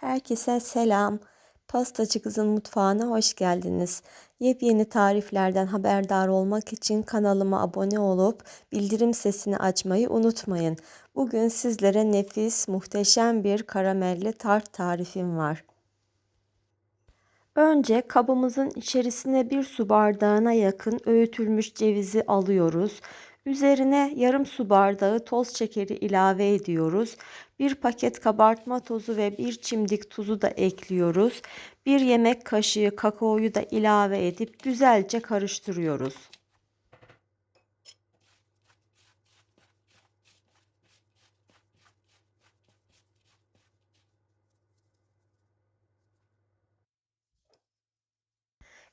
Herkese selam. Pastacı Kızın Mutfağı'na hoş geldiniz. Yepyeni tariflerden haberdar olmak için kanalıma abone olup bildirim sesini açmayı unutmayın. Bugün sizlere nefis, muhteşem bir karamelli tart tarifim var. Önce kabımızın içerisine bir su bardağına yakın öğütülmüş cevizi alıyoruz. Üzerine yarım su bardağı toz şekeri ilave ediyoruz. Bir paket kabartma tozu ve bir çimdik tuzu da ekliyoruz. Bir yemek kaşığı kakaoyu da ilave edip güzelce karıştırıyoruz.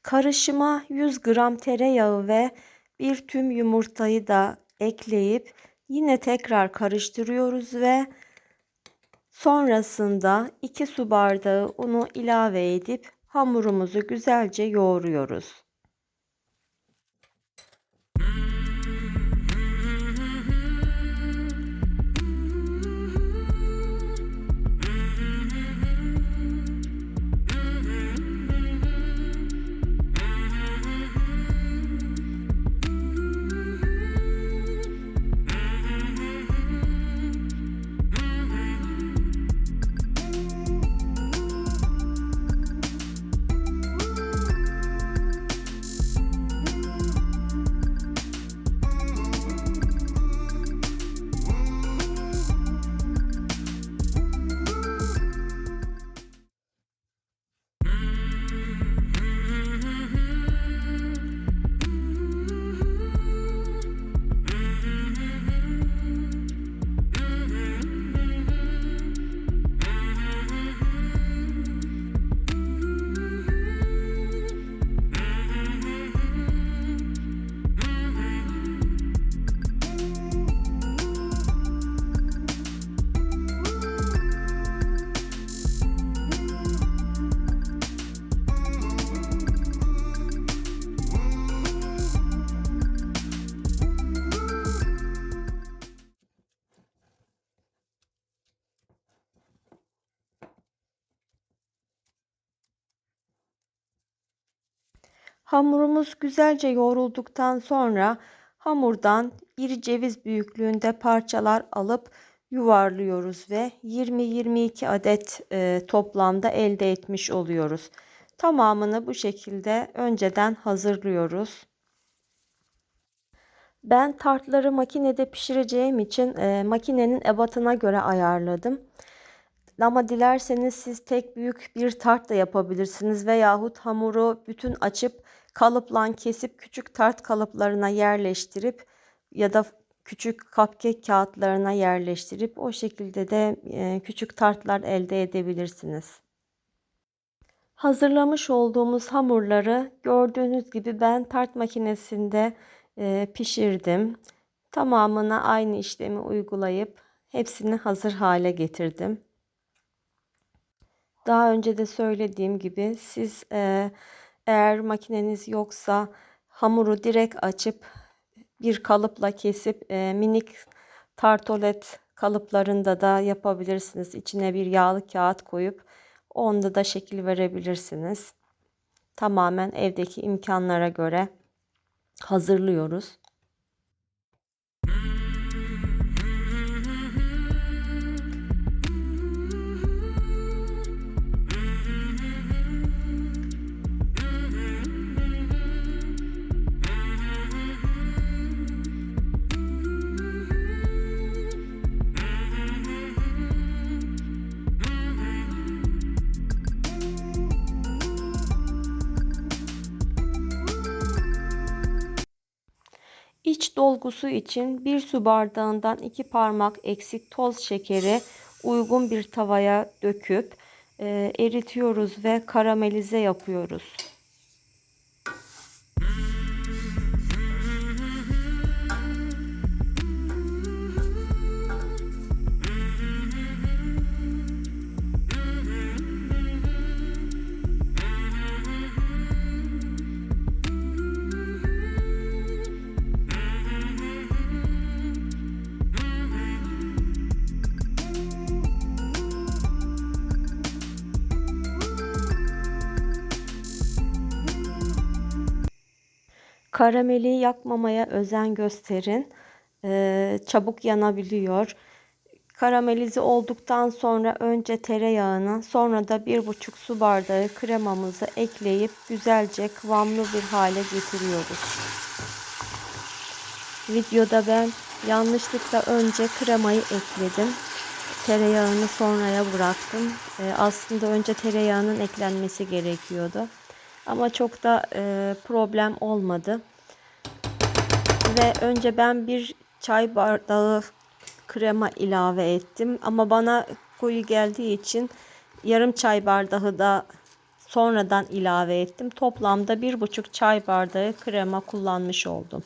Karışıma 100 gram tereyağı ve bir tüm yumurtayı da ekleyip yine tekrar karıştırıyoruz ve sonrasında 2 su bardağı unu ilave edip hamurumuzu güzelce yoğuruyoruz. Hamurumuz güzelce yoğrulduktan sonra hamurdan bir ceviz büyüklüğünde parçalar alıp yuvarlıyoruz ve 20-22 adet e, toplamda elde etmiş oluyoruz. Tamamını bu şekilde önceden hazırlıyoruz. Ben tartları makinede pişireceğim için e, makinenin ebatına göre ayarladım. Ama dilerseniz siz tek büyük bir tart da yapabilirsiniz veyahut hamuru bütün açıp kalıpla kesip küçük tart kalıplarına yerleştirip ya da küçük cupcake kağıtlarına yerleştirip o şekilde de e, küçük tartlar elde edebilirsiniz. Hazırlamış olduğumuz hamurları gördüğünüz gibi ben tart makinesinde e, pişirdim. Tamamına aynı işlemi uygulayıp hepsini hazır hale getirdim. Daha önce de söylediğim gibi siz e, eğer makineniz yoksa hamuru direkt açıp bir kalıpla kesip e, minik tartolet kalıplarında da yapabilirsiniz. İçine bir yağlı kağıt koyup onda da şekil verebilirsiniz. Tamamen evdeki imkanlara göre hazırlıyoruz. İç dolgusu için bir su bardağından iki parmak eksik toz şekeri uygun bir tavaya döküp e, eritiyoruz ve karamelize yapıyoruz. Karameli yakmamaya özen gösterin. Ee, çabuk yanabiliyor. Karamelize olduktan sonra önce tereyağını sonra da bir buçuk su bardağı kremamızı ekleyip güzelce kıvamlı bir hale getiriyoruz. Videoda ben yanlışlıkla önce kremayı ekledim. Tereyağını sonraya bıraktım. Ee, aslında önce tereyağının eklenmesi gerekiyordu. Ama çok da e, problem olmadı. Ve önce ben bir çay bardağı krema ilave ettim. Ama bana koyu geldiği için yarım çay bardağı da sonradan ilave ettim. Toplamda bir buçuk çay bardağı krema kullanmış oldum.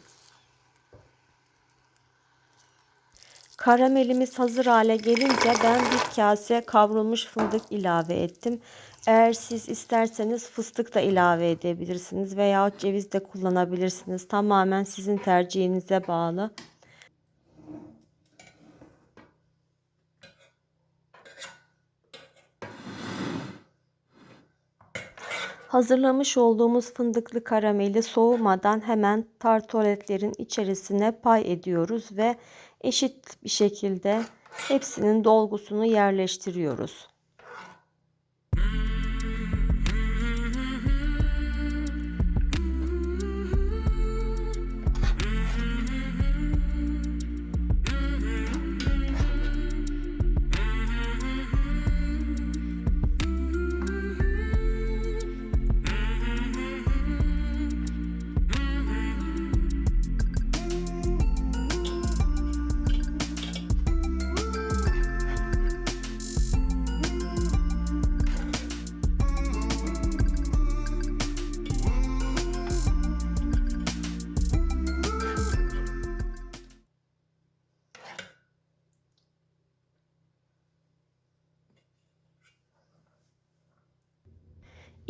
Karamelimiz hazır hale gelince ben bir kase kavrulmuş fındık ilave ettim. Eğer siz isterseniz fıstık da ilave edebilirsiniz veya ceviz de kullanabilirsiniz. Tamamen sizin tercihinize bağlı. Hazırlamış olduğumuz fındıklı karameli soğumadan hemen tartoletlerin içerisine pay ediyoruz ve eşit bir şekilde hepsinin dolgusunu yerleştiriyoruz.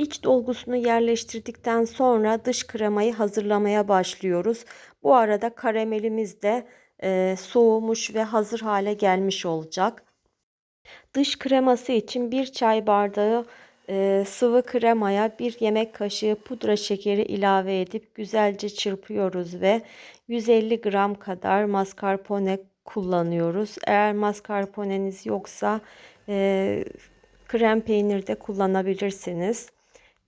İç dolgusunu yerleştirdikten sonra dış kremayı hazırlamaya başlıyoruz. Bu arada karamelimiz de e, soğumuş ve hazır hale gelmiş olacak. Dış kreması için bir çay bardağı e, sıvı kremaya bir yemek kaşığı pudra şekeri ilave edip güzelce çırpıyoruz ve 150 gram kadar mascarpone kullanıyoruz. Eğer mascarponeniz yoksa e, krem peynir de kullanabilirsiniz.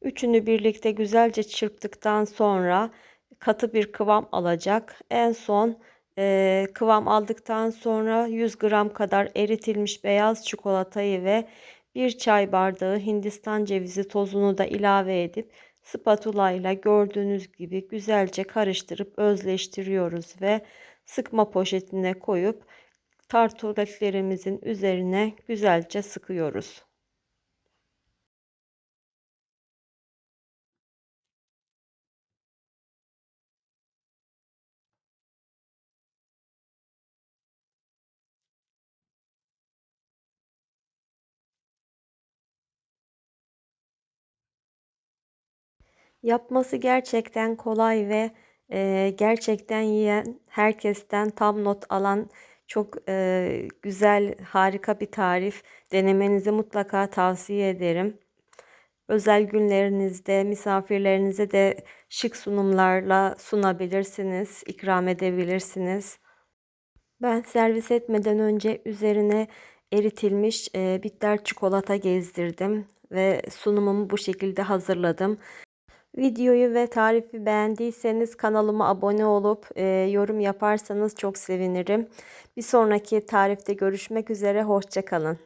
Üçünü birlikte güzelce çırptıktan sonra katı bir kıvam alacak. En son e, kıvam aldıktan sonra 100 gram kadar eritilmiş beyaz çikolatayı ve bir çay bardağı Hindistan cevizi tozunu da ilave edip spatula ile gördüğünüz gibi güzelce karıştırıp özleştiriyoruz ve sıkma poşetine koyup tartuletlerimizin üzerine güzelce sıkıyoruz. Yapması gerçekten kolay ve e, gerçekten yiyen herkesten tam not alan çok e, güzel, harika bir tarif. Denemenizi mutlaka tavsiye ederim. Özel günlerinizde, misafirlerinize de şık sunumlarla sunabilirsiniz, ikram edebilirsiniz. Ben servis etmeden önce üzerine eritilmiş e, bitter çikolata gezdirdim ve sunumumu bu şekilde hazırladım. Videoyu ve tarifi beğendiyseniz kanalıma abone olup e, yorum yaparsanız çok sevinirim. Bir sonraki tarifte görüşmek üzere, hoşçakalın.